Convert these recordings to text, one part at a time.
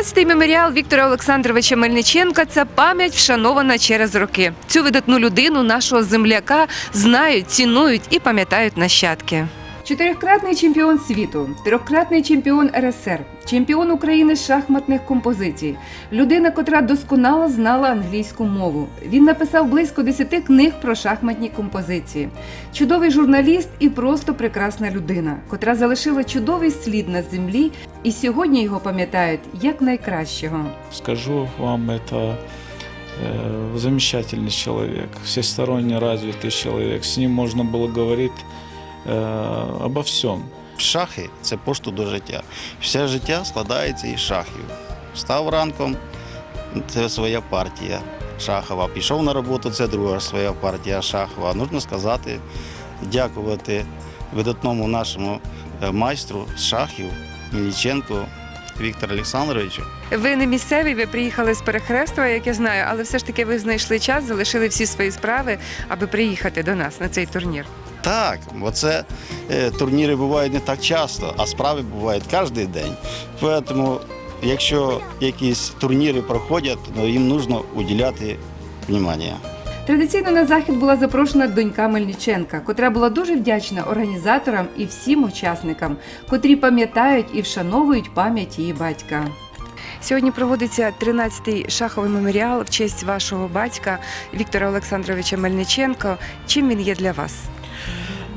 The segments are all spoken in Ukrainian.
13-й меморіал Віктора Олександровича Мельниченка це пам'ять вшанована через роки. Цю видатну людину нашого земляка знають, цінують і пам'ятають нащадки. Чотирикратний чемпіон світу, трьохкратний чемпіон РСР, чемпіон України з шахматних композицій, людина, котра досконало знала англійську мову. Він написав близько 10 книг про шахматні композиції. Чудовий журналіст і просто прекрасна людина, котра залишила чудовий слід на землі, і сьогодні його пам'ятають як найкращого. Скажу вам, это э, замечательный человек, всесторонне развитый человек. С ним можно было говорить э, обо всем. Шахи це пошту до життя. Все життя складається із шахів. Встав ранком, це своя партія шахова. Пішов на роботу, це друга своя партія шахова. Нужно сказати, дякувати видатному нашому е, майстру з шахів Міліченку Віктору Олександровичу. Ви не місцевий, ви приїхали з Перехрестова, як я знаю, але все ж таки ви знайшли час, залишили всі свої справи, аби приїхати до нас на цей турнір. Так, бо це е, турніри бувають не так часто, а справи бувають кожен день. Тому, якщо якісь турніри проходять, то їм потрібно уділяти увагу. Традиційно на захід була запрошена донька Мельниченка, котра була дуже вдячна організаторам і всім учасникам, котрі пам'ятають і вшановують пам'ять її батька. Сьогодні проводиться 13-й шаховий меморіал в честь вашого батька Віктора Олександровича Мельниченка. Чим він є для вас?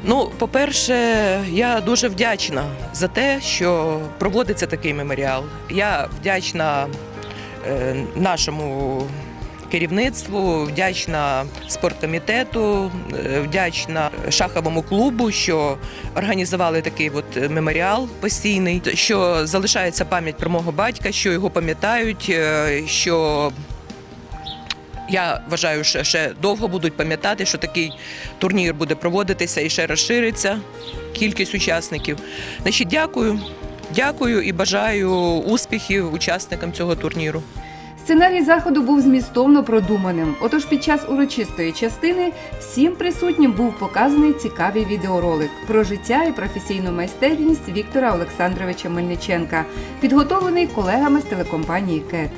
Ну, по-перше, я дуже вдячна за те, що проводиться такий меморіал. Я вдячна е, нашому керівництву, вдячна спорткомітету, е, вдячна шаховому клубу, що організували такий от меморіал постійний, що залишається пам'ять про мого батька, що його пам'ятають, е, що я вважаю, що ще довго будуть пам'ятати, що такий турнір буде проводитися і ще розшириться кількість учасників. Значить, дякую. Дякую і бажаю успіхів учасникам цього турніру. Сценарій заходу був змістовно продуманим. Отож, під час урочистої частини всім присутнім був показаний цікавий відеоролик про життя і професійну майстерність Віктора Олександровича Мельниченка, підготовлений колегами з телекомпанії КЕТ.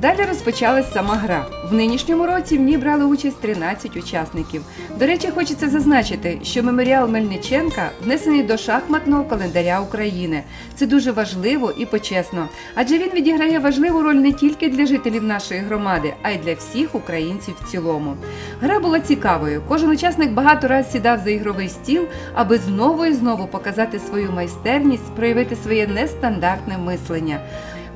Далі розпочалась сама гра. В нинішньому році в ній брали участь 13 учасників. До речі, хочеться зазначити, що меморіал Мельниченка внесений до шахматного календаря України. Це дуже важливо і почесно, адже він відіграє важливу роль не тільки для жителів нашої громади, а й для всіх українців в цілому. Гра була цікавою. Кожен учасник багато разів сідав за ігровий стіл, аби знову і знову показати свою майстерність, проявити своє нестандартне мислення.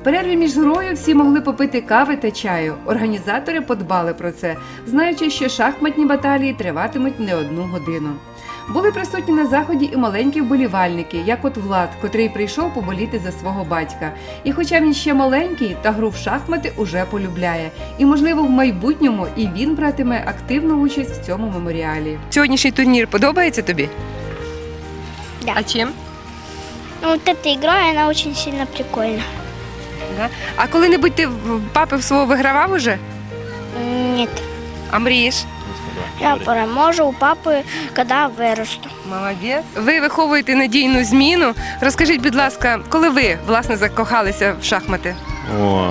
В перерві між грою всі могли попити кави та чаю. Організатори подбали про це, знаючи, що шахматні баталії триватимуть не одну годину. Були присутні на заході і маленькі вболівальники, як от Влад, котрий прийшов поболіти за свого батька. І хоча він ще маленький, та гру в шахмати уже полюбляє. І, можливо, в майбутньому і він братиме активну участь в цьому меморіалі. Сьогоднішній турнір подобається тобі? Да. А чим? Ну, вот эта игра, она очень сильно прикольна. А коли-небудь ти в папи в свого вигравав уже? Нет, А мрієш? я переможу у папи, коли виросту. Молодець. Ви виховуєте надійну зміну. Розкажіть, будь ласка, коли ви власне закохалися в шахмати? О,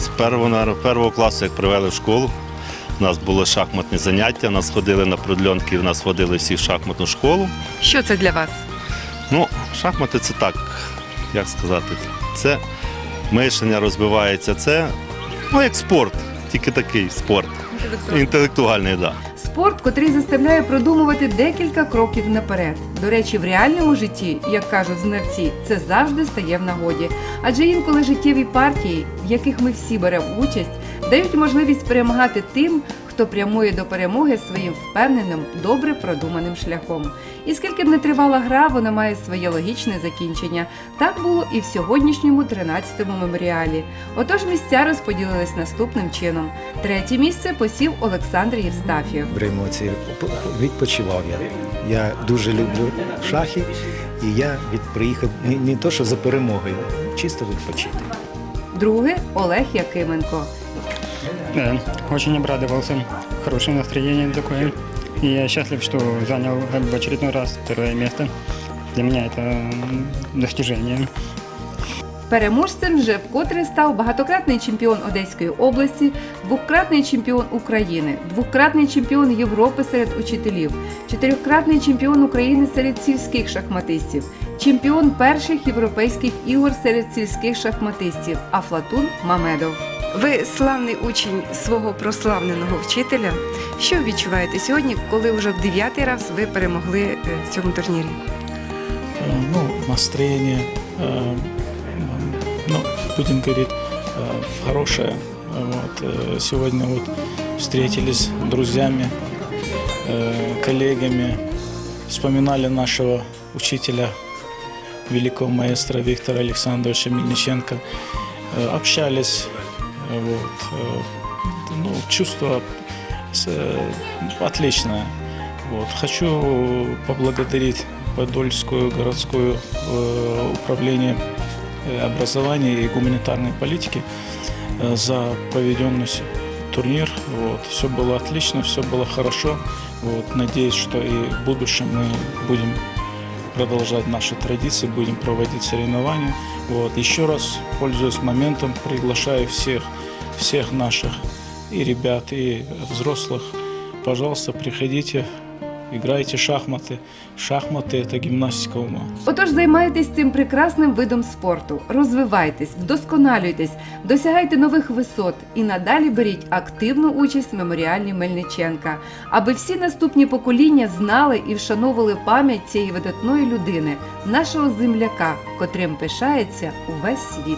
з першого, наверно, першого класу, як привели в школу, у нас були шахматні заняття, нас ходили на продльонки, в нас водили всі в шахматну школу. Що це для вас? Ну, шахмати це так, як сказати, це мишлення розвивається, це ну, як спорт, тільки такий спорт. Інтелектуальний, так. Да. Спорт, котрий заставляє продумувати декілька кроків наперед. До речі, в реальному житті, як кажуть знавці, це завжди стає в нагоді. Адже інколи життєві партії, в яких ми всі беремо участь, дають можливість перемагати тим, хто прямує до перемоги своїм впевненим, добре продуманим шляхом. І скільки б не тривала гра, вона має своє логічне закінчення. Так було і в сьогоднішньому 13-му меморіалі. Отож місця розподілились наступним чином. Третє місце посів Олександр Євстафєв. При емоції відпочивав я. Я дуже люблю шахи, і я від приїхав не, не то, що за перемогою, чисто відпочити. Друге Олег Якименко. Да, очень обрадовался. Хорошее настроение такое. И я счастлив, что занял в очередной раз второе место. Для меня это достижение. Переможцем вже вкотре став багатократний чемпіон Одеської області, двократний чемпіон України, двократний чемпіон Європи серед учителів, чотирьохкратний чемпіон України серед сільських шахматистів, чемпіон перших європейських ігор серед сільських шахматистів Афлатун Мамедов. Ви славний учень свого прославленого вчителя. Що відчуваєте сьогодні, коли вже в дев'ятий раз ви перемогли е, в цьому турнірі? Э, ну, настроение, э, ну, будем говорить, э, хорошее. Вот, э, сегодня вот встретились с друзьями, э, коллегами, вспоминали нашего учителя, великого маэстро Виктора Александровича Мельниченко, Э, общались, э, вот, э, ну, чувство отличное. Вот. Хочу поблагодарить Подольскую городское э, управление образования и гуманитарной политики за проведенный турнир. Вот. Все было отлично, все было хорошо. Вот. Надеюсь, что и в будущем мы будем продолжать наши традиции, будем проводить соревнования. Вот. Еще раз, пользуясь моментом, приглашаю всех, всех наших и ребят, и взрослых, пожалуйста, приходите, играйте в шахматы. Шахматы – это гимнастика ума. Отож, займайтесь цим прекрасним видом спорту, розвивайтесь, вдосконалюйтесь, досягайте нових висот і надалі беріть активну участь в меморіальні Мельниченка, аби всі наступні покоління знали і вшановували пам'ять цієї видатної людини, нашого земляка, котрим пишається увесь світ.